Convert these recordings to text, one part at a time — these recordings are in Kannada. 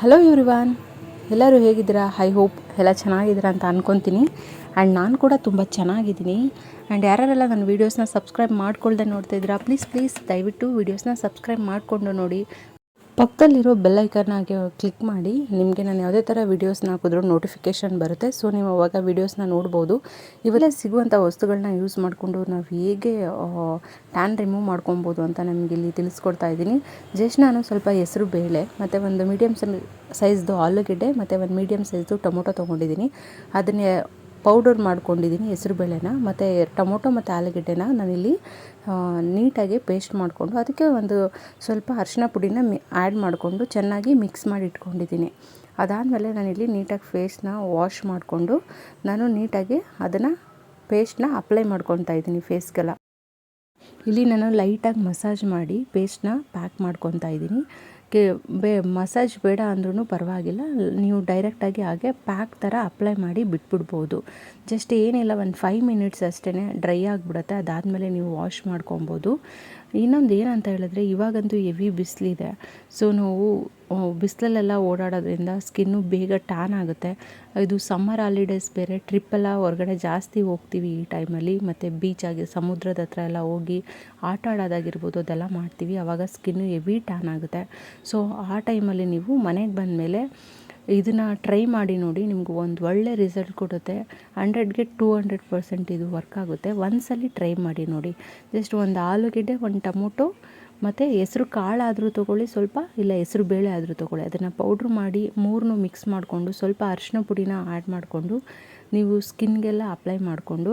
ಹಲೋ ಎವ್ರಿವಾನ್ ಎಲ್ಲರೂ ಹೇಗಿದ್ದೀರಾ? ಐ ಹೋಪ್ ಎಲ್ಲ ಚೆನ್ನಾಗಿದ್ದೀರಾ ಅಂತ ಅನ್ಕೊತೀನಿ. ಆ್ಯಂಡ್ ನಾನು ಕೂಡ ತುಂಬ ಚೆನ್ನಾಗಿದ್ದೀನಿ. ಆ್ಯಂಡ್ ಯಾರ್ಯಾರೆಲ್ಲ ನನ್ನ ವೀಡಿಯೋಸ್ನ ಸಬ್ಸ್ಕ್ರೈಬ್ ಮಾಡ್ಕೊಳ್ದೆ ನೋಡ್ತಾ ಇದ್ದೀರಾ ಪ್ಲೀಸ್ ಪ್ಲೀಸ್ ದಯವಿಟ್ಟು ವೀಡಿಯೋಸ್ನ ಸಬ್ಸ್ಕ್ರೈಬ್ ಮಾಡಿಕೊಂಡು ನೋಡಿ. ಪಕ್ಕದಲ್ಲಿರೋ ಬೆಲ್ ಐಕನ್ನಾಗೆ ಕ್ಲಿಕ್ ಮಾಡಿ, ನಿಮಗೆ ನಾನು ಯಾವುದೇ ಥರ ವೀಡಿಯೋಸ್ನ ಹಾಕಿದ್ರೂ ನೋಟಿಫಿಕೇಷನ್ ಬರುತ್ತೆ. ಸೊ ನೀವು ಅವಾಗ ವೀಡಿಯೋಸ್ನ ನೋಡ್ಬೋದು. ಇವೆಲ್ಲ ಸಿಗುವಂಥ ವಸ್ತುಗಳನ್ನ ಯೂಸ್ ಮಾಡಿಕೊಂಡು ನಾವು ಹೇಗೆ ಟ್ಯಾನ್ ರಿಮೂವ್ ಮಾಡ್ಕೊಬೋದು ಅಂತ ನಮಗೆ ಇಲ್ಲಿ ತಿಳಿಸ್ಕೊಡ್ತಾ ಇದ್ದೀನಿ. ಜಸ್ಟ್ ನಾನು ಸ್ವಲ್ಪ ಹೆಸರು ಬೇಳೆ, ಮತ್ತು ಒಂದು ಮೀಡಿಯಮ್ ಸೈಜ್ದು ಆಲೂಗೆಡ್ಡೆ, ಮತ್ತು ಒಂದು ಮೀಡಿಯಮ್ ಸೈಜ್ದು ಟೊಮೊಟೊ ತೊಗೊಂಡಿದ್ದೀನಿ. ಅದನ್ನೇ ಪೌಡರ್ ಮಾಡ್ಕೊಂಡಿದ್ದೀನಿ ಹೆಸರುಬೇಳೆನ ಮತ್ತು ಟೊಮೊಟೊ ಮತ್ತು ಆಲೂಗಡ್ಡೆನ ನಾನಿಲ್ಲಿ ನೀಟಾಗಿ ಪೇಸ್ಟ್ ಮಾಡಿಕೊಂಡು, ಅದಕ್ಕೆ ಒಂದು ಸ್ವಲ್ಪ ಅರಿಶಿನ ಪುಡಿನ ಮಿ ಆ್ಯಡ್ ಮಾಡಿಕೊಂಡು ಚೆನ್ನಾಗಿ ಮಿಕ್ಸ್ ಮಾಡಿ ಇಟ್ಕೊಂಡಿದ್ದೀನಿ. ಅದಾದಮೇಲೆ ನಾನಿಲ್ಲಿ ನೀಟಾಗಿ ಫೇಸ್ನ ವಾಶ್ ಮಾಡಿಕೊಂಡು, ನಾನು ನೀಟಾಗಿ ಅದನ್ನು ಪೇಸ್ಟ್ನ ಅಪ್ಲೈ ಮಾಡ್ಕೊತಾ ಇದ್ದೀನಿ ಫೇಸ್ಗೆಲ್ಲ ಇಲ್ಲಿ ನಾನು ಲೈಟಾಗಿ ಮಸಾಜ್ ಮಾಡಿ ಪೇಸ್ಟ್ನ ಪ್ಯಾಕ್ ಮಾಡ್ಕೊತಾ ಇದ್ದೀನಿ. ಕೆ ಬೇ ಮಸಾಜ್ ಬೇಡ ಅಂದ್ರೂ ಪರವಾಗಿಲ್ಲ. ನೀವು ಡೈರೆಕ್ಟಾಗಿ ಹಾಗೆ ಪ್ಯಾಕ್ ಥರ ಅಪ್ಲೈ ಮಾಡಿ ಬಿಟ್ಬಿಡ್ಬೋದು. ಜಸ್ಟ್ ಏನಿಲ್ಲ, ಒಂದು ಫೈವ್ ಮಿನಿಟ್ಸ್ ಅಷ್ಟೇ ಡ್ರೈ ಆಗಿಬಿಡುತ್ತೆ. ಅದಾದಮೇಲೆ ನೀವು ವಾಶ್ ಮಾಡ್ಕೊಬೋದು. ಇನ್ನೊಂದು ಏನಂತ ಹೇಳಿದ್ರೆ, ಇವಾಗಂತೂ ಹೆವಿ ಬಿಸಿಲಿದೆ. ಸೊ ನಾವು ಬಿಸಿಲಲ್ಲೆಲ್ಲ ಓಡಾಡೋದ್ರಿಂದ ಸ್ಕಿನ್ನು ಬೇಗ ಟ್ಯಾನ್ ಆಗುತ್ತೆ. ಇದು ಸಮ್ಮರ್ ಹಾಲಿಡೇಸ್ ಬೇರೆ, ಟ್ರಿಪ್ಪೆಲ್ಲ ಹೊರಗಡೆ ಜಾಸ್ತಿ ಹೋಗ್ತೀವಿ ಈ ಟೈಮಲ್ಲಿ. ಮತ್ತು ಬೀಚಾಗಿ ಸಮುದ್ರದ ಹತ್ರ ಎಲ್ಲ ಹೋಗಿ ಆಟ ಆಡೋದಾಗಿರ್ಬೋದು, ಅದೆಲ್ಲ ಮಾಡ್ತೀವಿ. ಆವಾಗ ಸ್ಕಿನ್ನು ಹೆವಿ ಟ್ಯಾನ್ ಆಗುತ್ತೆ. ಸೊ ಆ ಟೈಮಲ್ಲಿ ನೀವು ಮನೆಗೆ ಬಂದಮೇಲೆ ಇದನ್ನು ಟ್ರೈ ಮಾಡಿ ನೋಡಿ ನಿಮ್ಗೆ ಒಂದು ಒಳ್ಳೆ ರಿಸಲ್ಟ್ ಕೊಡುತ್ತೆ. ಹಂಡ್ರೆಡ್ಗೆ ಟೂ ಹಂಡ್ರೆಡ್ ಪರ್ಸೆಂಟ್ ಇದು ವರ್ಕ್ ಆಗುತ್ತೆ. ಒಂದ್ಸಲ ಟ್ರೈ ಮಾಡಿ ನೋಡಿ. ಜಸ್ಟ್ ಒಂದು ಆಲೂಗೆಡ್ಡೆ, ಒಂದು ಟೊಮೊಟೊ ಮತ್ತು ಹೆಸ್ರು ಕಾಳಾದರೂ ತೊಗೊಳ್ಳಿ, ಸ್ವಲ್ಪ ಇಲ್ಲ ಹೆಸ್ರು ಬೇಳೆ ಆದರೂ ತೊಗೊಳ್ಳಿ. ಅದನ್ನು ಪೌಡ್ರ್ ಮಾಡಿ ಮೂರನ್ನೂ ಮಿಕ್ಸ್ ಮಾಡಿಕೊಂಡು ಸ್ವಲ್ಪ ಅರಿಶಿನ ಪುಡಿನ ಆ್ಯಡ್ ಮಾಡಿಕೊಂಡು ನೀವು ಸ್ಕಿನ್ಗೆಲ್ಲ ಅಪ್ಲೈ ಮಾಡಿಕೊಂಡು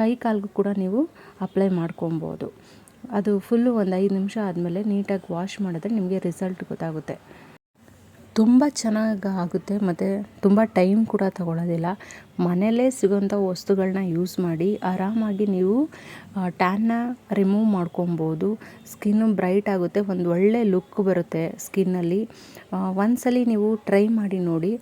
ಕೈ ಕಾಲಿಗೂ ಕೂಡ ನೀವು ಅಪ್ಲೈ ಮಾಡ್ಕೊಬೋದು. ಅದು ಫುಲ್ಲು ಒಂದು ಐದು ನಿಮಿಷ ಆದಮೇಲೆ ನೀಟಾಗಿ ವಾಶ್ ಮಾಡಿದ್ರೆ ನಿಮಗೆ ರಿಸಲ್ಟ್ ಗೊತ್ತಾಗುತ್ತೆ. ತುಂಬ ಚೆನ್ನಾಗಿ ಆಗುತ್ತೆ ಮತ್ತು ತುಂಬ ಟೈಮ್ ಕೂಡ ತಗೊಳ್ಳೋದಿಲ್ಲ ಮನೆಯಲ್ಲೇ ಸಿಗೋಂಥ ವಸ್ತುಗಳನ್ನ ಯೂಸ್ ಮಾಡಿ ಆರಾಮಾಗಿ ನೀವು ಟ್ಯಾನ್ನ ರಿಮೂವ್ ಮಾಡ್ಕೊಬೋದು. ಸ್ಕಿನ್ನು ಬ್ರೈಟ್ ಆಗುತ್ತೆ, ಒಂದು ಒಳ್ಳೆ ಲುಕ್ ಬರುತ್ತೆ ಸ್ಕಿನ್ನಲ್ಲಿ. ಒಂದ್ಸಲಿ ನೀವು ಟ್ರೈ ಮಾಡಿ ನೋಡಿ,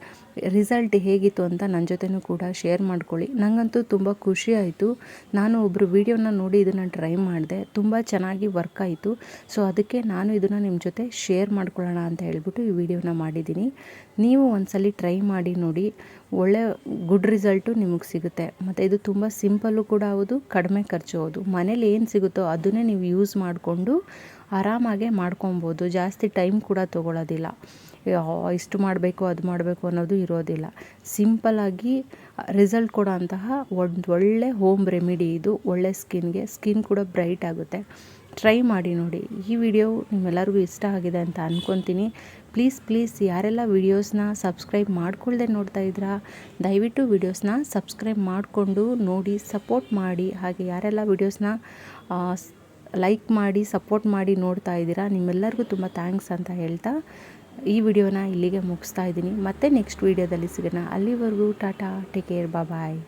ರಿಸಲ್ಟ್ ಹೇಗಿತ್ತು ಅಂತ ನನ್ನ ಜೊತೆನೂ ಕೂಡ ಶೇರ್ ಮಾಡ್ಕೊಳ್ಳಿ. ನನಗಂತೂ ತುಂಬ ಖುಷಿ ಆಯಿತು. ನಾನು ಒಬ್ಬರು ವೀಡಿಯೋನ ನೋಡಿ ಇದನ್ನು ಟ್ರೈ ಮಾಡಿದೆ. ತುಂಬ ಚೆನ್ನಾಗಿ ವರ್ಕ್ ಆಯಿತು. ಸೊ, ಅದಕ್ಕೆ ನಾನು ಇದನ್ನು ನಿಮ್ಮ ಜೊತೆ ಶೇರ್ ಮಾಡ್ಕೊಳ್ಳೋಣ ಅಂತ ಹೇಳ್ಬಿಟ್ಟು ಈ ವಿಡಿಯೋನ ಮಾಡಿದ್ದೀನಿ ನೀವು ಒಂದ್ಸಲಿ ಟ್ರೈ ಮಾಡಿ ನೋಡಿ. ಒಳ್ಳೆ ಗುಡ್ ರಿಸಲ್ಟು ನಿಮಗೆ ಸಿಗುತ್ತೆ. ಮತ್ತು ಇದು ತುಂಬ ಸಿಂಪಲ್ಲು ಕೂಡ ಹೌದು, ಕಡಿಮೆ ಖರ್ಚು ಹೌದು. ಮನೇಲಿ ಏನು ಸಿಗುತ್ತೋ ಅದನ್ನೇ ನೀವು ಯೂಸ್ ಮಾಡಿಕೊಂಡು ಆರಾಮಾಗೆ ಮಾಡ್ಕೊಬೋದು. ಜಾಸ್ತಿ ಟೈಮ್ ಕೂಡ ತೊಗೊಳ್ಳೋದಿಲ್ಲ ಇಷ್ಟು ಮಾಡಬೇಕು, ಅದು ಮಾಡಬೇಕು ಅನ್ನೋದು ಇರೋದಿಲ್ಲ. ಸಿಂಪಲ್ಲಾಗಿ ರಿಸಲ್ಟ್ ಕೊಡೋ ಅಂತಹ ಒಂದು ಒಳ್ಳೆ ಹೋಮ್ ರೆಮಿಡಿ ಇದು. ಒಳ್ಳೆ ಸ್ಕಿನ್ಗೆ ಸ್ಕಿನ್ ಕೂಡ ಬ್ರೈಟ್ ಆಗುತ್ತೆ. ಟ್ರೈ ಮಾಡಿ ನೋಡಿ. ಈ ವಿಡಿಯೋ ನಿಮ್ಮೆಲ್ಲರಿಗೂ ಇಷ್ಟ ಆಗಿದೆ ಅಂತ ಅಂದ್ಕೊತೀನಿ ಪ್ಲೀಸ್ ಪ್ಲೀಸ್ ಯಾರೆಲ್ಲ ವಿಡಿಯೋಸ್ನ ಸಬ್ಸ್ಕ್ರೈಬ್ ಮಾಡ್ಕೊಳ್ಳದೆ ನೋಡ್ತಾ ಇದ್ದೀರಾ ದಯವಿಟ್ಟು ವಿಡಿಯೋಸ್ನ ಸಬ್ಸ್ಕ್ರೈಬ್ ಮಾಡಿಕೊಂಡು ನೋಡಿ ಸಪೋರ್ಟ್ ಮಾಡಿ. ಹಾಗೆ ಯಾರೆಲ್ಲ ವಿಡಿಯೋಸ್ನ ಲೈಕ್ ಮಾಡಿ ಸಪೋರ್ಟ್ ಮಾಡಿ ನೋಡ್ತಾ ಇದ್ದೀರಾ, ನಿಮ್ಮೆಲ್ಲರಿಗೂ ತುಂಬ ಥ್ಯಾಂಕ್ಸ್ ಅಂತ ಹೇಳ್ತಾ ಈ ವಿಡಿಯೋನ ಇಲ್ಲಿಗೆ ಮುಗಿಸ್ತಾ ಇದ್ದೀನಿ. ಮತ್ತೆ ನೆಕ್ಸ್ಟ್ ವಿಡಿಯೋದಲ್ಲಿ ಸಿಗೋಣ. ಅಲ್ಲಿವರೆಗೂ ಟಾಟಾ ಟೇಕ್ ಕೇರ್ ಬಾಯ್